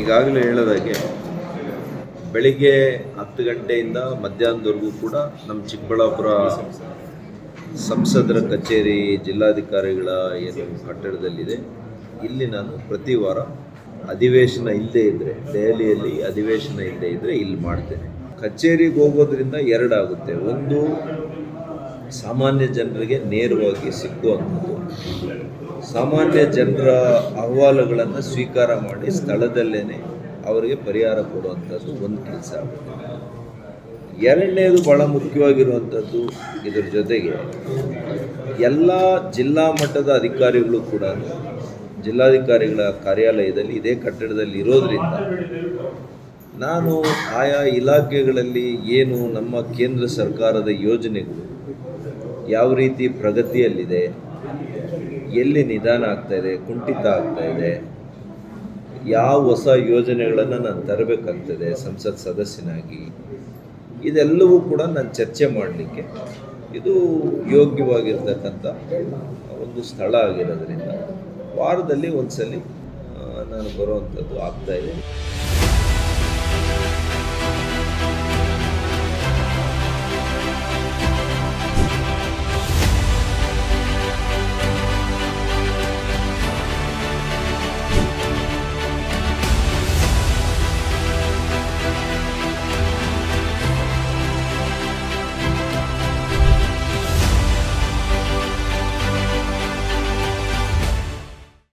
ಈಗಾಗಲೇ ಹೇಳೋದಾಗೆ, ಬೆಳಿಗ್ಗೆ ಹತ್ತು ಗಂಟೆಯಿಂದ ಮಧ್ಯಾಹ್ನದವರೆಗೂ ಕೂಡ ನಮ್ಮ ಚಿಕ್ಕಬಳ್ಳಾಪುರ ಸಂಸದರ ಕಚೇರಿ ಜಿಲ್ಲಾಧಿಕಾರಿಗಳ ಏನು ಕಟ್ಟಡದಲ್ಲಿದೆ. ಇಲ್ಲಿ ನಾನು ಪ್ರತಿ ವಾರ ಅಧಿವೇಶನ ಇಲ್ಲದೇ ಇದ್ದರೆ ದೆಹಲಿಯಲ್ಲಿ ಅಧಿವೇಶನ ಇಲ್ಲದೆ ಇದ್ದರೆ ಇಲ್ಲಿ ಮಾಡ್ತೇನೆ. ಕಚೇರಿಗೆ ಹೋಗೋದ್ರಿಂದ ಎರಡಾಗುತ್ತೆ ಒಂದು, ಸಾಮಾನ್ಯ ಜನರಿಗೆ ನೇರವಾಗಿ ಸಿಕ್ಕುವಂಥದ್ದು. ಸಾಮಾನ್ಯ ಜನರ ಅಹವಾಲುಗಳನ್ನು ಸ್ವೀಕಾರ ಮಾಡಿ ಸ್ಥಳದಲ್ಲೇ ಅವರಿಗೆ ಪರಿಹಾರ ಕೊಡುವಂಥದ್ದು ಒಂದು ಕೆಲಸ. ಎರಡನೇದು ಭಾಳ ಮುಖ್ಯವಾಗಿರುವಂಥದ್ದು ಇದರ ಜೊತೆಗೆ ಎಲ್ಲ ಜಿಲ್ಲಾ ಮಟ್ಟದ ಅಧಿಕಾರಿಗಳು ಕೂಡ ಜಿಲ್ಲಾಧಿಕಾರಿಗಳ ಕಾರ್ಯಾಲಯದಲ್ಲಿ ಇದೇ ಕಟ್ಟಡದಲ್ಲಿ ಇರೋದರಿಂದ ನಾನು ಆಯಾ ಇಲಾಖೆಗಳಲ್ಲಿ ಏನು ನಮ್ಮ ಕೇಂದ್ರ ಸರ್ಕಾರದ ಯೋಜನೆಗಳು ಯಾವ ರೀತಿ ಪ್ರಗತಿಯಲ್ಲಿದೆ ಎಲ್ಲಿ ನಿಧಾನ ಆಗ್ತಾ ಇದೆ, ಕುಂಠಿತ ಆಗ್ತಾ ಇದೆ, ಯಾವ ಹೊಸ ಯೋಜನೆಗಳನ್ನು ನಾನು ತರಬೇಕಾಗ್ತದೆ ಸಂಸತ್ ಸದಸ್ಯನಾಗಿ, ಇದೆಲ್ಲವೂ ಕೂಡ ನಾನು ಚರ್ಚೆ ಮಾಡಲಿಕ್ಕೆ. ಇದು ಯೋಗ್ಯವಾಗಿರ್ತಕ್ಕಂಥ ಒಂದು ಸ್ಥಳ ಆಗಿರೋದ್ರಿಂದ ವಾರದಲ್ಲಿ ಒಂದು ಸಲ ನಾನು ಬರುವಂಥದ್ದು ಇದೆ.